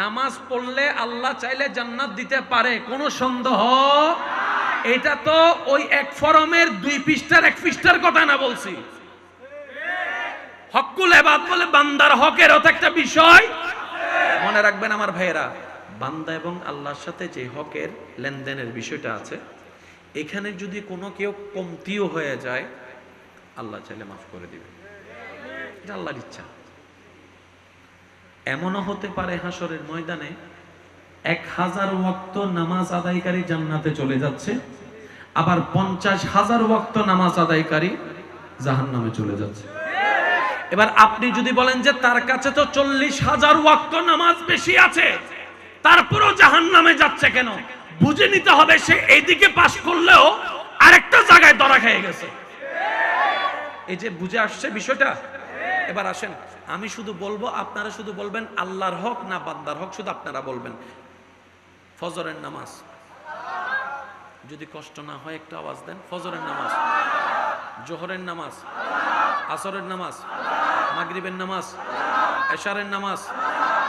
নামাজ পড়লে আল্লাহ চাইলে জান্নাত দিতে পারে, কোনো সন্দেহ? এটা তো ওই এক ফরমের দুই পৃষ্ঠার এক পৃষ্ঠার কথা না বলছি। হকুল এবাদ বলে বান্দার হকের অত একটা বিষয়। মনে রাখবেন আমার ভাইয়েরা, বান্দা এবং আল্লাহর সাথে যে হকের লেনদেনের বিষয়টা আছে, এখানে যদি কোনো কেউ কমতিও হয়ে যায়, আল্লাহ চাইলে মাফ করে দিবে এটা আল্লাহর ইচ্ছা। এমনও হতে পারে হাসরের ময়দানে এক হাজার ওয়াক্ত নামাজ আদায়কারী জান্নাতে চলে যাচ্ছে, আবার পঞ্চাশ হাজার ওয়াক্ত নামাজ আদায়কারী জাহান নামে চলে যাচ্ছে। এবার আপনি যদি বলেন যে তার কাছে তো চল্লিশ হাজার ওয়াক্ত নামাজ বেশি আছে তারপরও জাহান নামে যাচ্ছে কেন? বুঝে নিতে হবে সে এইদিকে পাশ করলেও আরেকটা জায়গায় ধরা খেয়ে গেছে। এই যে বুঝে আসছে বিষয়টা? এবার আসেন, আমি শুধু বলব আপনারা শুধু বলবেন আল্লাহর হক না বান্দার হক, শুধু আপনারা বলবেন। ফজরের নামাজ। যদি কষ্ট না হয় একটা আওয়াজ দেন। ফজরের নামাজ। জোহরের নামাজ। আসরের নামাজ। মাগরিবের নামাজ। এশারের নামাজ।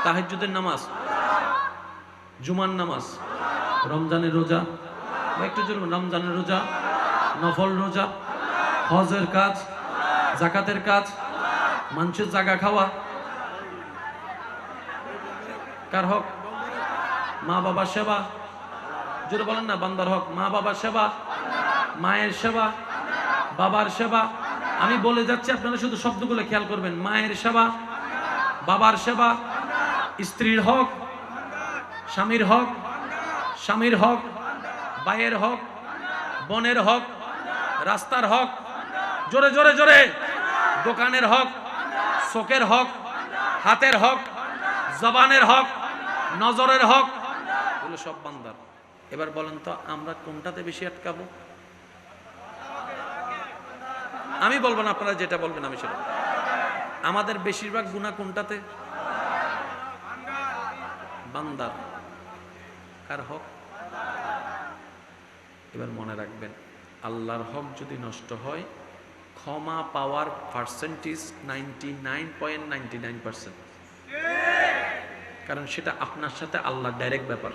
তাহাজ্জুদের নামাজ। জুমার নামাজ। রমজানের রোজা। একটু জোরে রমজানের রোজা, নফল রোজা, হজের কাজ, জাকাতের কাজ মানুষের জায়গা খাওয়া। কার হক? মা বাবার সেবা। জোরে বলেন না, বান্দার হক। মা বাবার সেবা, মায়ের সেবা, বাবার সেবা। আমি বলে যাচ্ছি, আপনারা শুধু শব্দগুলো খেয়াল করবেন। মায়ের সেবা, বাবার সেবা, স্ত্রীর হক, স্বামীর হক স্বামীর হক, ভাইয়ের হক, বোনের হক, রাস্তার হক। জোরে জোরে জোরে। দোকানের হক চোখের হক, হাতের হক, জবানের হক, নজরের হক, এগুলো সব বান্দার। এবার বলেন তো, আমরা কোনটাতে বেশি আটকাবো? আমি বলব না, আপনারা যেটা বলবেন আমি সেটা। আমাদের বেশিরভাগ গুণা কোনটাতে? বান্দার। কার হক? এবার মনে রাখবেন, আল্লাহর হক যদি নষ্ট হয় ক্ষমা পাওয়ার percentage ninety nine point nine percent কারণ সেটা আপনার সাথে আল্লাহ ডাইরেক্ট ব্যাপার।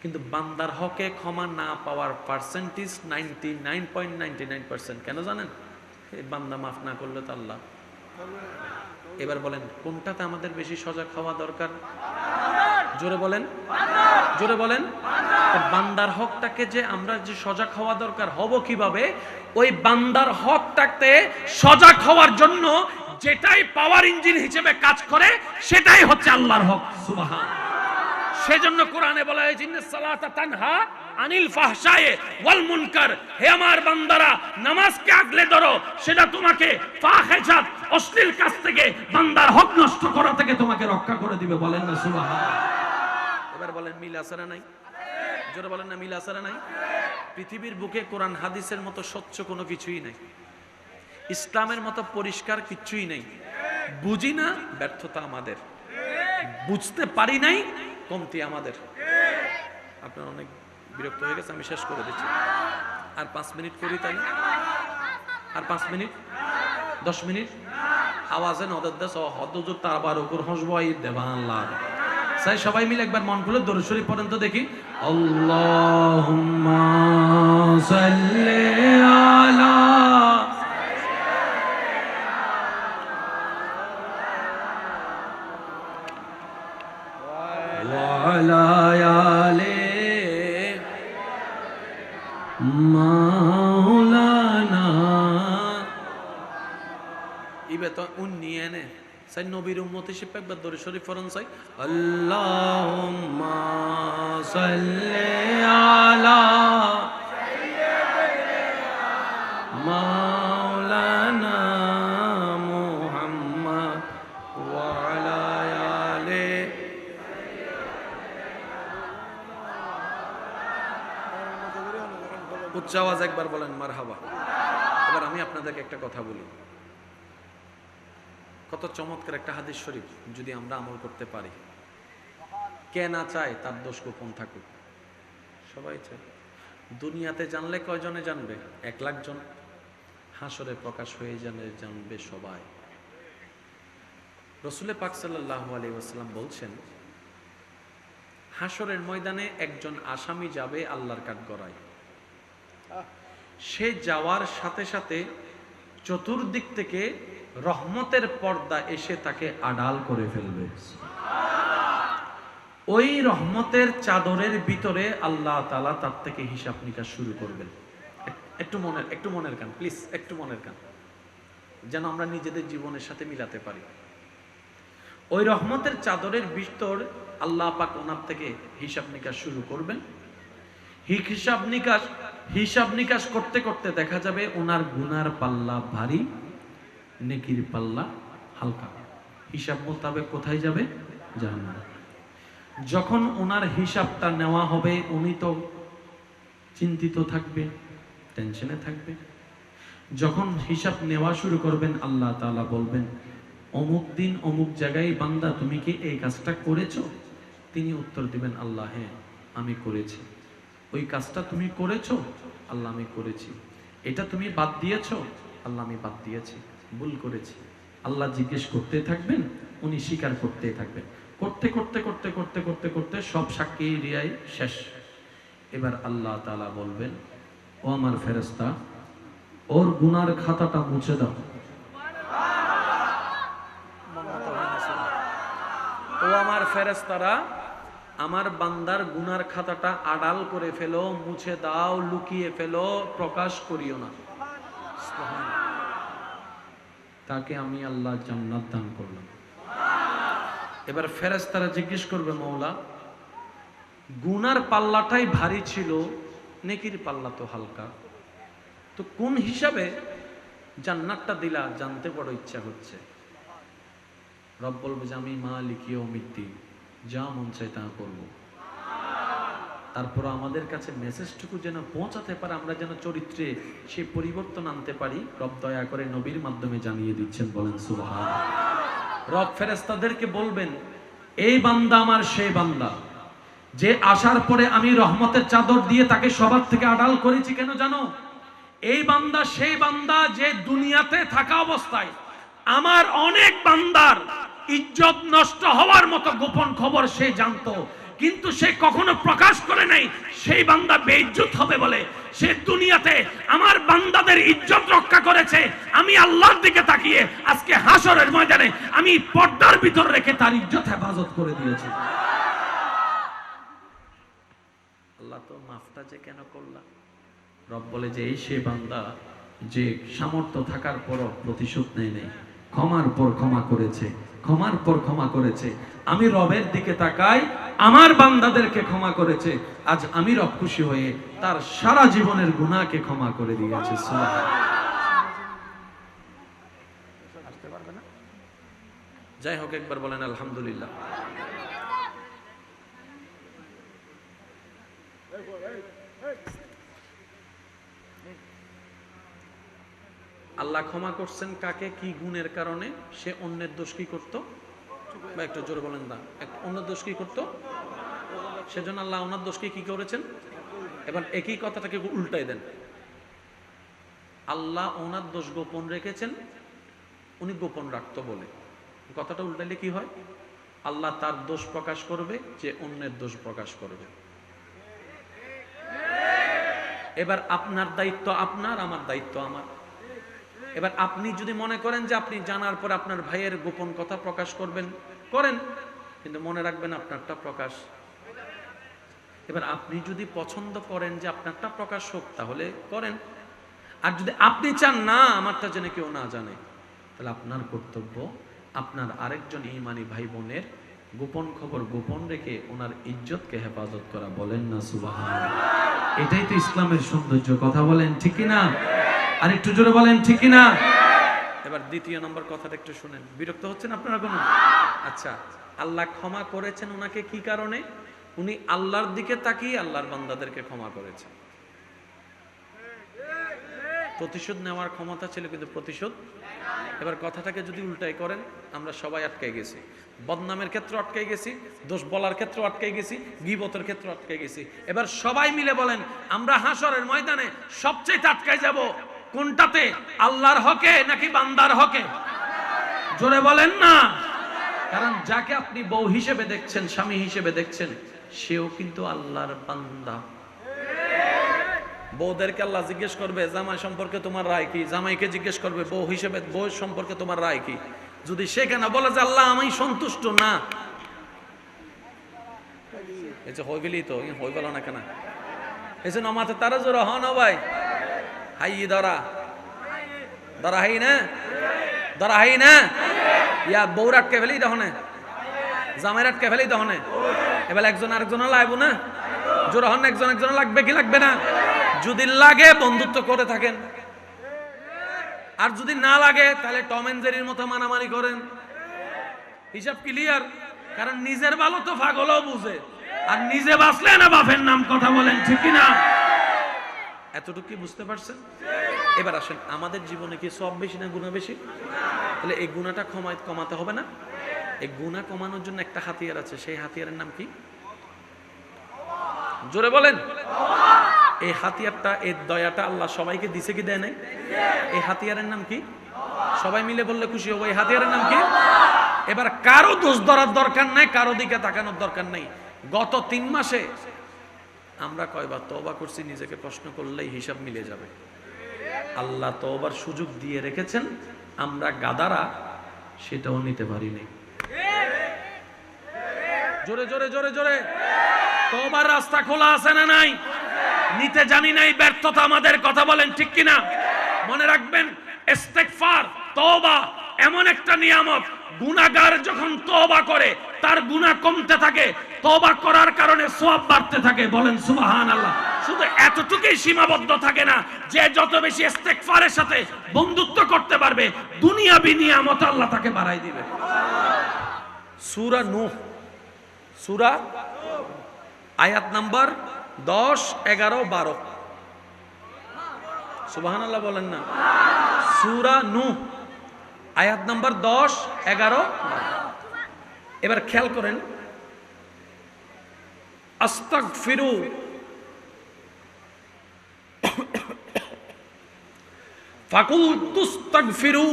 কিন্তু বান্দার হকে ক্ষমা না পাওয়ার percentage ninety nine point nine percent কেন জানেন? এই বান্দা মাফ না করলে তো আল্লাহ। এবার বলেন, কোনটাতে আমাদের বেশি সজাগ হওয়া দরকার? জোরে বলেন। জোরে বলেন। বান্দার হকটাকে যে আমরা যে সজাগ হওয়া দরকার হব কীভাবে, ওই বান্দার হকটাকে সজাগ হওয়ার জন্য যেটাই পাওয়ার ইঞ্জিন হিসেবে কাজ করে, সেটাই হচ্ছে আল্লাহর হক। সুবহান। সেজন্য কোরআনে বলা হয়েছে সালাতা তানহা আনিল ফাহশায়ে ওয়াল মুনকার। হে আমার বান্দারা, নামাজকে আগলে ধরো, সেটা তোমাকে ফাহেজাত অশ্লীল কাজ থেকে বান্দার হক নষ্ট করা থেকে তোমাকে রক্ষা করে দিবে। বলেন না, সুবহান। এবার বলেন, মিল আসারা নাই? জোরে বলেন না, মিল আসারা নাই? পৃথিবীর বুকে কোরআন, হাদিসের মতো স্বচ্ছ কোনো কিছুই নাই। ইসলামের মতো পরিষ্কার কিছুই নেই। বুঝি না, ব্যর্থতা আমাদের। বুঝতে পারি নাই, কমতি আমাদের। আপনার অনেক বিরক্ত হয়ে গেছে, আমি শেষ করে দিচ্ছি। আর পাঁচ মিনিট করি তাই? আর পাঁচ মিনিট? দশ মিনিট? আওয়াজে নদের দেশ হদ্দুর তার আবার ওপর হসব দেবান আল্লাহ চাই সবাই মিলে একবার মন খুলে দরুদ পর্যন্ত দেখি। ইবে তো সাই নবীর উম্মত হিসেবে একবার দরে শরীফ ফরন চাই আল্লাহুম্মা সাল্লি আলা মাওলানা মুহাম্মদ ওয়া উচ্চ আওয়াজ একবার বলেন মারহাবা। এবার আমি আপনাদেরকে একটা কথা বলি। কত চমৎকার একটা হাদিস শরীফ যদি আমরা আমল করতে পারি। কে না চায় তার দোষ গোপন থাকুক। সবাই চায়। দুনিয়াতে জানলে কয়জনে জানবে? এক লাখ জন। হাসরে প্রকাশ হয়ে জানে জানবে সবাই। রসুলে পাক সাল্লাহ আলী ওসাল্লাম বলছেন, হাসরের ময়দানে একজন আসামি যাবে আল্লাহর কাঠগড়ায় সে যাওয়ার সাথে সাথে চতুর্দিক থেকে রহমতের পর্দা এসে তাকে আড়াল করে ফেলবে। ওই রহমতের চাদরের ভিতরে আল্লাহ তালা তার থেকে হিসাব নিকাশ শুরু করবেন। একটু মনের একটু মনের কান প্লিজ একটু মনের কান। যেন আমরা নিজেদের জীবনের সাথে মিলাতে পারি। ওই রহমতের চাদরের ভিতর আল্লাহ পাক ওনার থেকে হিসাব নিকাশ শুরু করবেন। হিসাব নিকাশ হিসাব নিকাশ করতে করতে দেখা যাবে ওনার গুনার পাল্লা ভারী। নেকির পাল্লা হালকা। হিসাব মোতাবেক কোথায় যাবে? জাহান্নামে। যখন ওনার হিসাবটা নেওয়া হবে, উনি তো চিন্তিত থাকবে, টেনশনে থাকবে। যখন হিসাব নেওয়া শুরু করবেন, আল্লাহ তাআলা বলবেন, অমুক দিন অমুক জায়গায় বান্দা, তুমি কি এই কাজটা করেছ? তিনি উত্তর দিবেন, আল্লাহ হ্যাঁ আমি করেছি। ওই কাজটা তুমি করেছ? আল্লাহ, আমি করেছি। এটা তুমি বাদ দিয়েছ? আল্লাহ, আমি বাদ দিয়েছি। ভুল করেছি। আল্লাহ জিজ্ঞেস করতে থাকবেন, উনি স্বীকার করতে থাকবেন। করতে করতে করতে করতে করতে করতে সব সাক্ষী রিয়াই শেষ। এবার আল্লাহ তাআলা বলবেন, ও আমার ফেরেস্তা ওর গুনার খাতাটা মুছে দাও। ও আমার ফেরেস্তারা আমার বান্দার গুনার খাতাটা আড়াল করে ফেলো, মুছে দাও, লুকিয়ে ফেলো, প্রকাশ করিও না। তাকে আমি আল্লাহ জান্নাত দান করলাম। এবার ফেরেস্তারা জিজ্ঞেস করবে মৌলা গুনার পাল্লাটাই ভারী ছিল নেকির পাল্লা তো হালকা। তো কোন হিসাবে জান্নাতটা দিলা জানতে বড় ইচ্ছা হচ্ছে? রব বলবে যে আমি মা লিখিও মিত্তি যা মন চাই তা করব। তারপর আমাদের কাছে মেসেজটুকু যেন পৌঁছাতে পারে, আমরা যেন চরিত্রে সে পরিবর্তন আনতে পারি, রব দয়া করে নবীর মাধ্যমে জানিয়ে দিচ্ছেন, বলেন সুবহান রব ফেরেস্তাদেরকে বলবেন, এই বান্দা আমার সেই বান্দা, যে আসার পরে আমি রহমতের চাদর দিয়ে তাকে সবার থেকে আড়াল করেছি, কেন জানো? এই বান্দা সেই বান্দা যে দুনিয়াতে থাকা অবস্থায় আমার অনেক বান্দার ইজ্জত নষ্ট হওয়ার মতো গোপন খবর সে জানতো। কিন্তু সে কখনো প্রকাশ করে নাই, সেই বান্দা বেইজ্জত হবে বলে। সে দুনিয়াতে আমার বান্দাদের ইজ্জত রক্ষা করেছে, আমি আল্লাহর দিকে তাকিয়ে আজকে হাসরের ময়দানে আমি পর্দার ভিতর রেখে তার ইজ্জত হেফাজত করে দিয়েছি। আল্লাহ তো মাফটা যে কেন করলাম রব বলে যে, এই সে বান্দা যে সামর্থ্য থাকার পরও প্রতিশোধ নেই নেই, ক্ষমার পর ক্ষমা করেছে, ক্ষমার পর ক্ষমা করেছে। আমি রবের দিকে তাকাই আমার বান্দাদেরকে ক্ষমা করেছে। আজ আমি রব খুশি হয়ে তার সারা জীবনের গুনাহকে ক্ষমা করে দিয়েছে যাই হোক, একবার বলেন, আলহামদুলিল্লাহ। আল্লাহ ক্ষমা করছেন কাকে? কি গুণের কারণে? সে অন্যের দোষ কি করতো? বা একটু জোরে বলেন না, এক- অন্যের দোষ কি করতো? সেজন্য আল্লাহ ওনার দোষকে কি করেছেন? এবার একই কথাটাকে উল্টাই দেন। আল্লাহ ওনার দোষ গোপন রেখেছেন, উনি গোপন রাখতো বলে। কথাটা উল্টাইলে কি হয়? আল্লাহ তার দোষ প্রকাশ করবে, যে অন্যের দোষ প্রকাশ করবে। এবার আপনার দায়িত্ব আপনার, আমার দায়িত্ব আমার। এবার আপনি যদি মনে করেন যে আপনি জানার পর আপনার ভাইয়ের গোপন কথা প্রকাশ করবেন করেন, কিন্তু মনে রাখবেন আপনারটা প্রকাশ। এবার আপনি যদি পছন্দ করেন যে আপনারটা প্রকাশ হোক, তাহলে করেন। আর যদি আপনি চান, না, আমারটা যেন কেউ না জানে, তাহলে আপনার কর্তব্য আপনার আরেকজন ইমানি ভাই বোনের গোপন খবর গোপন রেখে ওনার ইজ্জতকে হেফাজত করা। বলেন না সুবাহ এটাই তো ইসলামের সৌন্দর্য। কথা বলেন ঠিক না আর একটু জোরে বলেন ঠিক না এবার দ্বিতীয় নম্বর কথাটা একটু শুনেন। বিরক্ত হচ্ছেন আপনারা কোনো? আচ্ছা আল্লাহ ক্ষমা করেছেন ওনাকে কি কারণে? উনি আল্লাহর দিকে তাকিয়ে আল্লাহর বান্দাদেরকে ক্ষমা করেছেন। প্রতিশোধ নেওয়ার ক্ষমতা ছিল, কিন্তু প্রতিশোধ এবার কথাটাকে যদি উল্টাই করেন, আমরা সবাই আটকে গেছি। বদনামের ক্ষেত্রে আটকে গেছি, দোষ বলার ক্ষেত্রে আটকে গেছি, গিবতের ক্ষেত্রে আটকে গেছি। এবার সবাই মিলে বলেন, আমরা হাসরের ময়দানে সবচেয়ে আটকে যাব। কোনটাতে? আল্লাহর হকে নাকি বান্দার হকে? জোরে বলেন না। কারণ যাকে আপনি বউ হিসেবে দেখছেন, স্বামী হিসেবে দেখছেন, সেও কিন্তু আল্লাহর বান্দা। বউদেরকে আল্লাহ জিজ্ঞেস করবে, জামাই সম্পর্কে তোমার রায় কি? জামাইকে জিজ্ঞেস করবে, বউ হিসেবে, বউ সম্পর্কে তোমার রায় কি? যদি সেখানে বলে যে, আল্লাহ, আমি সন্তুষ্ট না। এই যে হয়ে গেলি তো হয়ে গেল না কেন? এই যে নমাতে তারা জোর হন ভাই। হাই ধরা ধরা হাই না ধরা হাই না ইয়া এবার একজন না জোর হন একজন একজন লাগবে কি লাগবে না যদি লাগে বন্ধুত্ব করে থাকেন আর যদি না লাগে তাহলে টম এন্ড জেরির মতো মারামারি করেন হিসাব ক্লিয়ার কারণ নিজের ভালো তো ফাগলও বুঝে আর নিজে বাঁচলে না বাপের নাম কথা বলেন ঠিক না এতটুকু বুঝতে পারছেন? এবার আসেন, আমাদের জীবনে কি সব বেশি না গুণা বেশি? তাহলে এই গুণাটা কমাই কমাতে হবে না? এই গুণা কমানোর জন্য একটা হাতিয়ার আছে, সেই হাতিয়ারের নাম কি? জোরে বলেন। এই হাতিয়ারটা, এই দয়াটা আল্লাহ সবাইকে দিছে কি দেয় নাই? এই হাতিয়ারের নাম কি? সবাই মিলে বললে খুশি হব, এই হাতিয়ারের নাম কি? এবার কারও দোষ ধরার দরকার নাই, কারও দিকে তাকানোর দরকার নাই। গত তিন মাসে আমরা কয়বার তবা করছি, নিজেকে প্রশ্ন করলেই হিসাব মিলে যাবে। আল্লাহ তবার সুযোগ দিয়ে রেখেছেন, আমরা গাদারা সেটাও নিতে পারিনি। জোরে জোরে জোরে জোরে। তওবার রাস্তা খোলা আছে না নাই? নিতে জানি নাই, ব্যর্থতা আমাদের, কথা বলেন ঠিক কিনা? মনে রাখবেন, ইস্তেগফার, তওবা এমন একটা নিয়ামত। গুনাহগার যখন তওবা করে, তার গুনাহ কমতে থাকে তওবা করার কারণে সওয়াব বাড়তে থাকে, বলেন সুবাহান আল্লাহ শুধু এতটুকুই সীমাবদ্ধ থাকে না, যে যত বেশি ইস্তেগফারের সাথে বন্ধুত্ব করতে পারবে, দুনিয়াবি নিয়ামত আল্লাহ তাকে বাড়াই দিবে। সূরা নূহ। সূরা আয়াত নাম্বার দশ, এগারো, বারো। সুবাহান আল্লাহ বলেন না। সুরা নু আয়াত নাম্বার দশ, এগারো এবার খেয়াল করেন আস্তাক ফিরু ফাকুল তুস্তাক ফিরু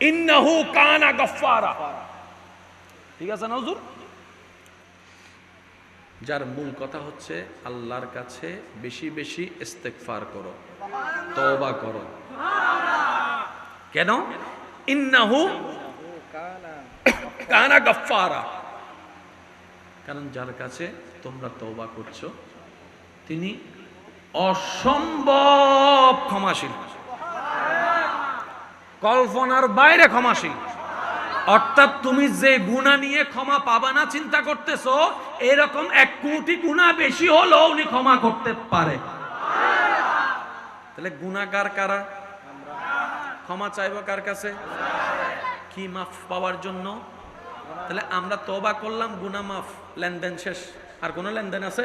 ইন্নাহু কানা ঠিক আছে না হুজুর? যার মূল কথা হচ্ছে আল্লাহর কাছে বেশি বেশি ইস্তেগফার করো, তওবা করো। কেন? ইন্নাহু কানা গফফারা। কারণ যার কাছে তোমরা তওবা করছ, তিনি অসম্ভব ক্ষমাশীল। কল্পনার বাইরে ক্ষমাশীল। অর্থাৎ তুমি যে গুণা নিয়ে ক্ষমা পাবা না, চিন্তা করতেছো, এরকম এক কোটি গুণা বেশি হলো উনি ক্ষমা করতে পারে। তাহলে গুণাগার কারা? ক্ষমা চাইব কার কাছে? কি মাফ পাওয়ার জন্য? তাহলে আমরা তবা করলাম গুনা মাফ, লেনদেন শেষ। আর কোনো লেনদেন আছে?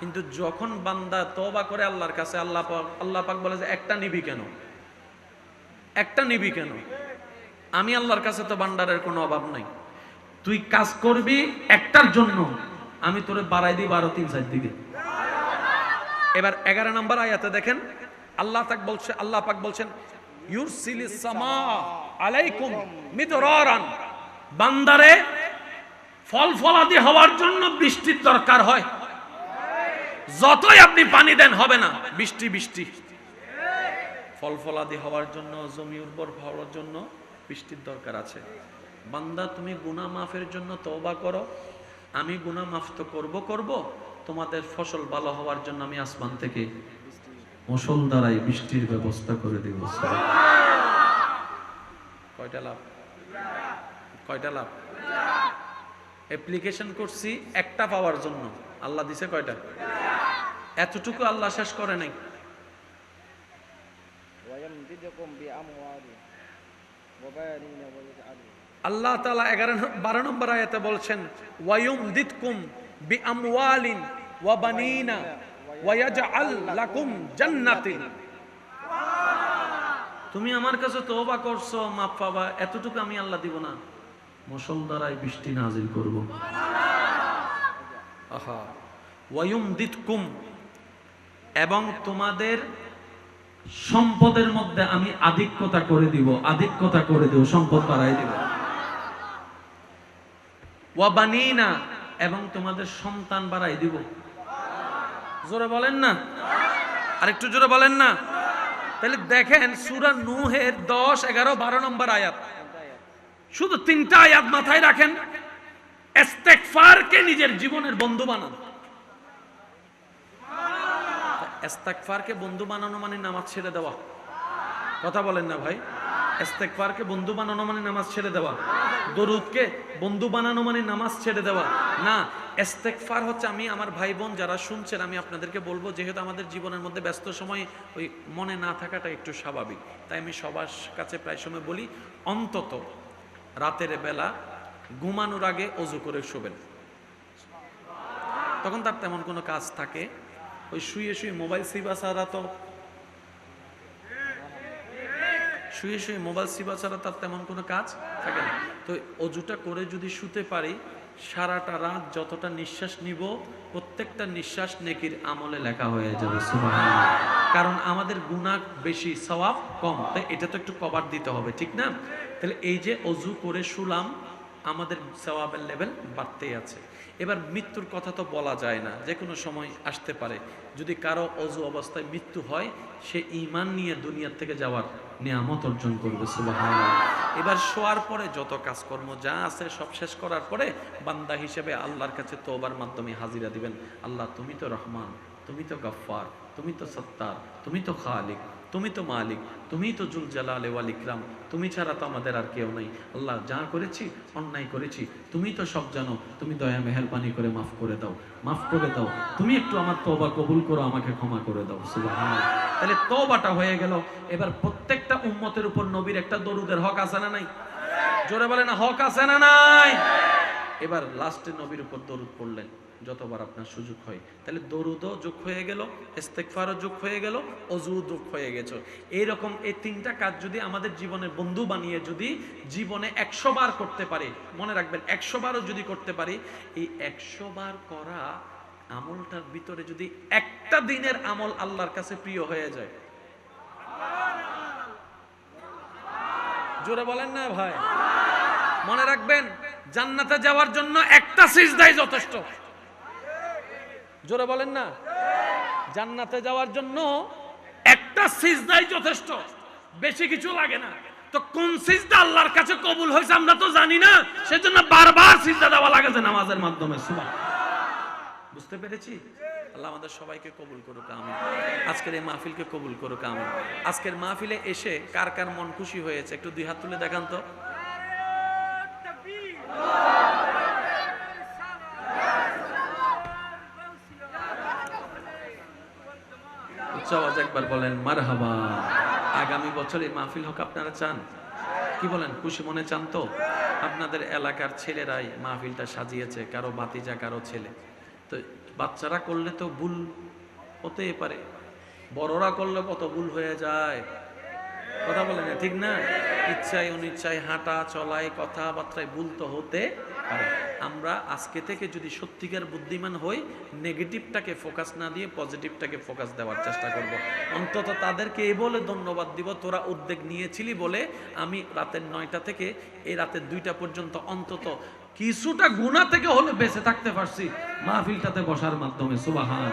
কিন্তু যখন বান্দা তবা করে আল্লাহর কাছে, আল্লাহ পাক আল্লাহ পাক বলে যে, একটা নিবি কেন? একটা নিবি কেন? আমি আল্লাহর কাছে তো ভান্ডারের কোনো অভাব নাই। তুই কাজ করবি একটার জন্য, আমি তোরে বাড়াই দিই বারো তিন চার দিকে। এবার এগারো নম্বর আয়াতে দেখেন, আল্লাহ তাক বলছে, আল্লাহ পাক বলছেন, ইউরসিলিস সামা আলাইকুম মিদরারান। বান্দারে ফল ফলাদি হওয়ার জন্য বৃষ্টির দরকার হয়। যতই আপনি পানি দেন হবে না, বৃষ্টি বৃষ্টি। ফল ফলাদি হওয়ার জন্য, জমি উর্বর হওয়ার জন্য বৃষ্টির দরকার আছে। বান্দা, তুমি গুনাহ মাফের জন্য তওবা করো। আমি গুনাহ মাফ তো করব করব। তোমাদের ফসল ভালো হওয়ার জন্য আমি আসমান থেকে মশল দ্বারাই বৃষ্টির ব্যবস্থা করে দেব। কয়টা লাভ? কয়টা লাভ? অ্যাপ্লিকেশন করছি একটা পাওয়ার জন্য। আল্লাহ দিছে কয়টা? এতটুকু আল্লাহ শেষ করে নাই। আল্লাহ তালা এগারো বারো নম্বর আয়াতে বলছেন ওয়ায়ুম দিতকুম বি আমওয়ালিন ওয়া বানিনা ওয়াজাআল লাকুম জান্নাতিন। তুমি আমার কাছে তওবা করছ মাফ পাবা এতটুকু আমি আল্লাহ দিব না। মুসল দ্বারাই বৃষ্টি নাজিল করব। এবং তোমাদের সম্পদের মধ্যে আমি আধিক্যতা করে দিব, আধিক্যতা করে দিব, সম্পদ বাড়াই দিব। ওয়াবানিনা এবং তোমাদের সন্তান বাড়াই দিব। জোরে বলেন না? আরেকটু জোরে বলেন না? তাহলে দেখেন, সুরা নুহের দশ, এগারো, বারো নম্বর আয়াত। শুধু তিনটা আয়াত মাথায় রাখেন, ইস্তেগফারকে নিজের জীবনের বন্ধু বানান। ইস্তেগফারকে বন্ধু বানানো মানে নামাজ ছেড়ে দেওয়া। কথা বলেন না ভাই। ইস্তেগফারকে বন্ধু বানানো মানে নামাজ ছেড়ে দেওয়া। দরুদকে বন্ধু বানানো মানে নামাজ ছেড়ে দেওয়া। না এস্তেকফার হচ্ছে আমি, আমার ভাই বোন যারা শুনছেন, আমি আপনাদেরকে বলব, যেহেতু আমাদের জীবনের মধ্যে ব্যস্ত সময়, ওই মনে না থাকাটা একটু স্বাভাবিক। তাই আমি সবার কাছে প্রায় সময় বলি, অন্তত রাতের বেলা ঘুমানোর আগে অজু করে শোবেন। তখন তার তেমন কোনো কাজ থাকে। ওই শুয়ে শুয়ে মোবাইল সিবা ছাড়া তো শুয়ে শুয়ে মোবাইল সিবা ছাড়া তার তেমন কোনো কাজ থাকে না। তো অজুটা করে যদি শুতে পারি, সারাটা রাত যতটা নিঃশ্বাস নিব, প্রত্যেকটা নিঃশ্বাস নেকির আমলে লেখা হয়ে যাবে, সুবহানাল্লাহ। কারণ আমাদের গুণা বেশি, সওয়াব কম। তাই এটা তো একটু কভার দিতে হবে, ঠিক না? তাহলে এই যে অজু করে শুলাম, আমাদের সওয়াবের লেভেল বাড়তেই আছে। এবার মৃত্যুর কথা তো বলা যায় না, যে কোনো সময় আসতে পারে। যদি কারও অজু অবস্থায় মৃত্যু হয়, সে ইমান নিয়ে দুনিয়ার থেকে যাওয়ার নিয়ামত অর্জন করবে, সুবহানাল্লাহ। এবার শোয়ার পরে যত কাজকর্ম যা আছে সব শেষ করার পরে বান্দা হিসেবে আল্লাহর কাছে তোবার মাধ্যমে হাজিরা দিবেন। আল্লাহ, তুমি তো রহমান। তুমি তো গফফার, তুমি তো সত্তার, তুমি তো খালিক, তুমি তো মালিক, তুমি তো জুল জালাল ওয়াল ইকরাম, তুমি ছাড়া তো আমাদের আর কেউ নেই। আল্লাহ যা করেছি, অন্যায় করেছি, তুমি তো সব জানো, তুমি দয়া মেহেরবানি করে মাফ করে দাও, মাফ করে দাও। তুমি একটু আমার তওবা কবুল করো, আমাকে ক্ষমা করে দাও তাহলে তওবাটা হয়ে গেল। এবার প্রত্যেকটা উম্মতের উপর নবীর একটা দরুদের হক আছে না নাই? জোরে বলে না, হক আছে না নাই? এবার লাস্টে নবীর উপর দরুদ পড়লেন। যতবার আপনার সুযোগ হয়। তাহলে দরুদও যোগ হয়ে গেল ইস্তেকফারও যোগ হয়ে গেল অজু যোগ হয়ে গেছে। এইরকম এই তিনটা কাজ যদি আমাদের জীবনের বন্ধু বানিয়ে যদি জীবনে একশো বার করতে পারি, মনে রাখবেন, একশো বারও যদি করতে পারি, এই একশো বার করা আমলটার ভিতরে যদি একটা দিনের আমল আল্লাহর কাছে প্রিয় হয়ে যায়। জোরে বলেন না ভাই। মনে রাখবেন, জান্নাতে যাওয়ার জন্য একটা সিজদাই যথেষ্ট। জোরে বলেন না। জান্নাতে যাওয়ার জন্য একটা সিজদাই যথেষ্ট, বেশি কিছু লাগে না। তো কোন সিজদা আল্লাহর কাছে কবুল হয়েছে আমরা তো জানি না, সেজন্য বারবার সিজদা দেওয়া লাগে যে নামাজের মাধ্যমে, সুবহান। বুঝতে পেরেছি? আল্লাহ আমাদের সবাইকে কবুল করুক আমি আজকের এই মাহফিলকে কবুল করুক আমি আজকের মাহফিলে এসে কার কার মন খুশি হয়েছে, একটু দুই হাত তুলে দেখান তো। উচ্চ আওয়াজ একবার বলেন, মারহাবা, আগামী বছর এই মাহফিল হোক আপনারা চান। কি বলেন, খুশি মনে চান তো? আপনাদের এলাকার ছেলেরাই মাহফিলটা সাজিয়েছে, কারও বাতিজা কারও ছেলে। তো বাচ্চারা করলে তো ভুল হতেই পারে, বড়রা করলে কত ভুল হয়ে যায়। কথা বলে না, ঠিক না? ইচ্ছায় অনিচ্ছায় হাঁটা, চলায় কথাবার্তায় ভুল তো হতে পারে। আমরা আজকে থেকে যদি সত্যিকার বুদ্ধিমান হই নেগেটিভটাকে ফোকাস না দিয়ে পজিটিভটাকে ফোকাস দেওয়ার চেষ্টা করব। অন্তত তাদেরকে এই বলে ধন্যবাদ দিব, তোরা উদ্যোগ নিয়েছিলি বলে আমি রাতের নয়টা থেকে এই রাতের দুইটা পর্যন্ত অন্তত কিছুটা গুণা থেকে হলে বেঁচে থাকতে পারছি। মাহফিলটাতে বসার মাধ্যমে, সুবাহান।